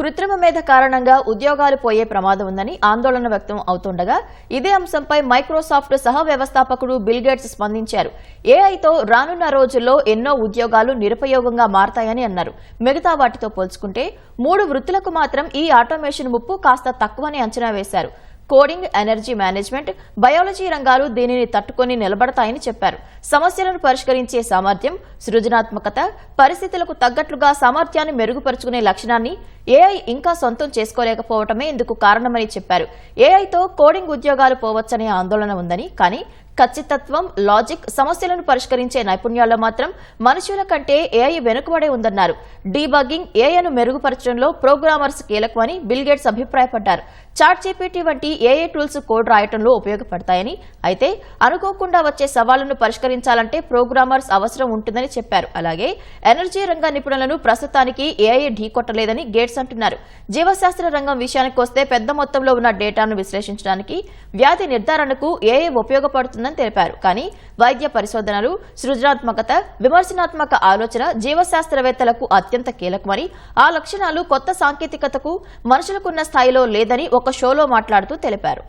కృత్రిమ మేధ కారణంగా ఉద్యోగాలు పోయే ప్రమాదం ఉందని ఆందోళన వ్యక్తం అవుతుండగా ఇదే అంశంపై మైక్రోసాఫ్ట్ సహ వ్యవస్థాపకుడు బిల్గేట్స్ స్పందించారు. ఏఐతో రానున్న రోజుల్లో ఎన్నో ఉద్యోగాలు నిరుపయోగంగా మారతాయని అన్నారు. మిగతా వాటితో పోల్చుకుంటే మూడు వృత్తులకు మాత్రం ఈ ఆటోమేషన్ ముప్పు కాస్త తక్కువని అంచనా వేశారు. కోడింగ్ ఎనర్జీ మేనేజ్మెంట్ బయాలజీ రంగాలు దీనిని తట్టుకొని నిలబడతాయని చెప్పారు. సమస్యలను పరిష్కరించే సామర్థ్యం సృజనాత్మకత పరిస్థితులకు తగ్గట్లుగా సామర్థ్యాన్ని మెరుగుపరుచుకునే లక్షణాన్ని ఏఐ ఇంకా సొంతం చేసుకోలేకపోవటమే ఇందుకు కారణమని చెప్పారు. ఏఐతో కోడింగ్ ఉద్యోగాలు పోవచ్చనే ఆందోళన ఉందని కానీ ఖచ్చితత్వం లాజిక్ సమస్యలను పరిష్కరించే నైపుణ్యాల్లో మాత్రం మనుషుల కంటే ఏఐ వెనుకబడే ఉందన్నారు. డీబగ్గింగ్ ఏఐను మెరుగుపరచడంలో ప్రోగ్రామర్స్ కీలకమని బిల్ గేట్స్ అభిప్రాయపడ్డారు. చాట్ జీపీటీ వంటి ఏఐ టూల్స్ కోడ్ రాయటంలో ఉపయోగపడతాయని అయితే అనుకోకుండా వచ్చే సవాళ్ళను పరిష్కరించాలంటే ప్రోగ్రామర్స్ అవసరం ఉంటుందని చెప్పారు. అలాగే ఎనర్జీ రంగ నిపుణులను ప్రస్తుతానికి ఏఐ ఢీకొట్టలేదని గేట్స్ అంటున్నారు. జీవశాస్త్ర రంగం విషయానికి వస్తే పెద్ద మొత్తంలో ఉన్న డేటాను విశ్లేషించడానికి వ్యాధి నిర్ధారణకు ఏ ఉపయోగపడుతుందని తెలిపారు. కానీ వైద్య పరిశోధనలు సృజనాత్మకత విమర్శనాత్మక ఆలోచన జీవశాస్త్రవేత్తలకు అత్యంత కీలకమని ఆ లక్షణాలు కొత్త సాంకేతికతకు మనుషులకున్న స్థాయిలో లేదని ఒక షోలో మాట్లాడుతూ తెలిపారు.